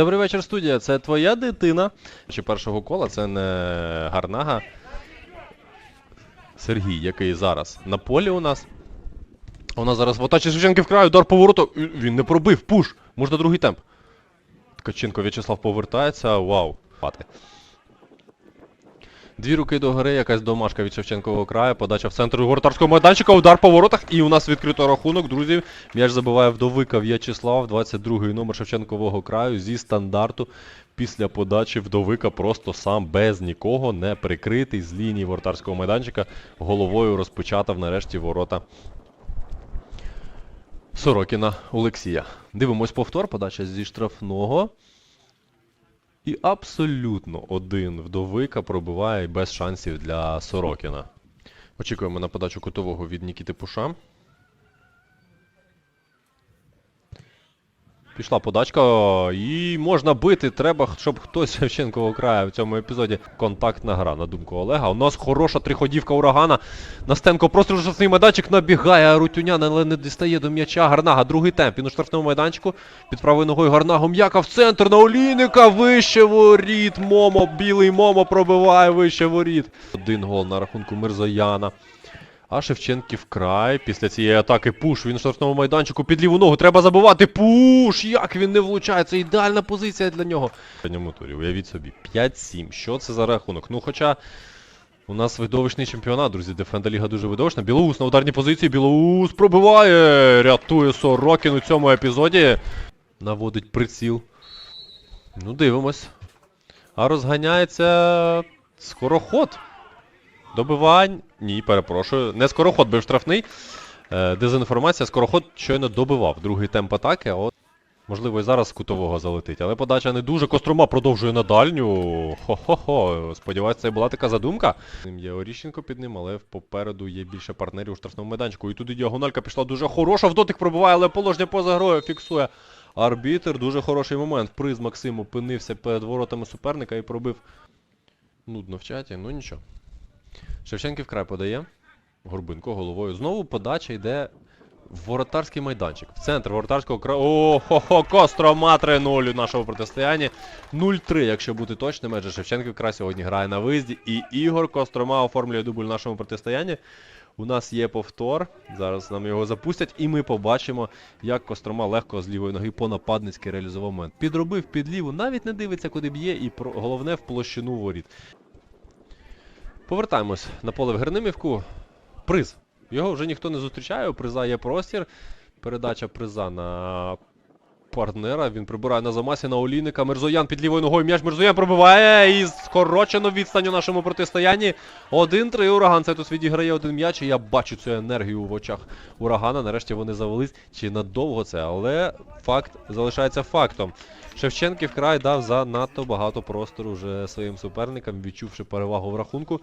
Добрий вечір, студія. Це твоя дитина. Чи першого кола це не Гарнага. Сергій, який зараз на полі у нас. Нас зараз в атаці Шевченки вкрай, удар повороту. Він не пробив, пуш. Можна другий темп. Ткаченко В'ячеслав повертається. Вау. Пати. Дві руки до гори, якась домашка від Шевченкового краю, подача в центр воротарського майданчика, удар по воротах, і у нас відкрито рахунок, друзі. М'яч забиває вдовика В'ячеслав, 22-й номер Шевченкового краю зі стандарту. Після подачі вдовика просто сам без нікого, не прикритий з лінії воротарського майданчика, головою розпечатав нарешті ворота Сорокіна Олексія. Дивимось повтор, подача зі штрафного. І абсолютно один вдовика пробиває без шансів для Сорокіна. Очікуємо на подачу кутового від Нікіти Пуша. Пішла подачка, і можна бити. Треба, щоб хтось Шевченкового краю в цьому епізоді. Контактна гра, на думку Олега. У нас хороша триходівка урагана. Настенко просто штрафний майданчик набігає, Рутюнян, але не дістає до м'яча. Гарнага, другий темп. Він у штрафному майданчику. Під правою ногою Гарнагу м'яка в центр на Олійника. Вище воріт. Момо, білий Момо пробиває вище воріт. Один гол на рахунку Мирзояна. А Шевченків край. Після цієї атаки пуш. Він у штрафному майданчику під ліву ногу. Треба забивати. Пуш! Як він не влучає? Це ідеальна позиція для нього. В турі, уявіть собі. 5-7. Що це за рахунок? Ну, хоча. У нас видовищний чемпіонат, друзі. Дефенда Ліга дуже видовищна. Білоус на ударній позиції. Білоус пробиває. Рятує Сорокін у цьому епізоді. Наводить приціл. Ну, дивимось. А розганяється скороход. Добивань. Ні, перепрошую. Не скороход бив штрафний. Е, дезінформація. Скороход щойно добивав другий темп атаки. От, можливо, і зараз кутового залетить. Але подача не дуже. Кострома продовжує на дальню. Хо-хо-хо. Сподіваюся, це була така задумка. Є Оріщенко під ним, але попереду є більше партнерів у штрафному майданчику. І туди діагональка пішла дуже хороша. В дотик пробиває, але положення поза грою фіксує. Арбітер, дуже хороший момент. Приз Максим опинився перед воротами суперника і пробив. Нудно в чаті, ну нічого. Шевченків край подає. Горбинко головою. Знову подача йде в воротарський майданчик. В центр воротарського краю. О, хо хо Кострома 3-0 у нашому протистоянні. 0-3, якщо бути точним, адже Шевченків край сьогодні грає на виїзді. І Ігор Кострома оформлює дубль в нашому протистоянні. У нас є повтор. Зараз нам його запустять, і ми побачимо, як Кострома легко з лівої ноги по нападницьки реалізував момент. Підробив під ліву, навіть не дивиться, куди б'є, і головне в площину воріт. Повертаємось на поле в Гернимівку. Приз. Його вже ніхто не зустрічає, у приза є простір. Передача приза на партнера. Він прибирає на замасі на Олійника. Мерзоян під лівою ногою. М'яч Мерзоян пробиває і скорочено відстань у нашому протистоянні. 1-3 ураган. Це тут відіграє один м'яч. І я бачу цю енергію в очах урагана. Нарешті вони завелись. Чи надовго це? Але факт залишається фактом. Шевченків край дав занадто багато простору вже своїм суперникам, відчувши перевагу в рахунку.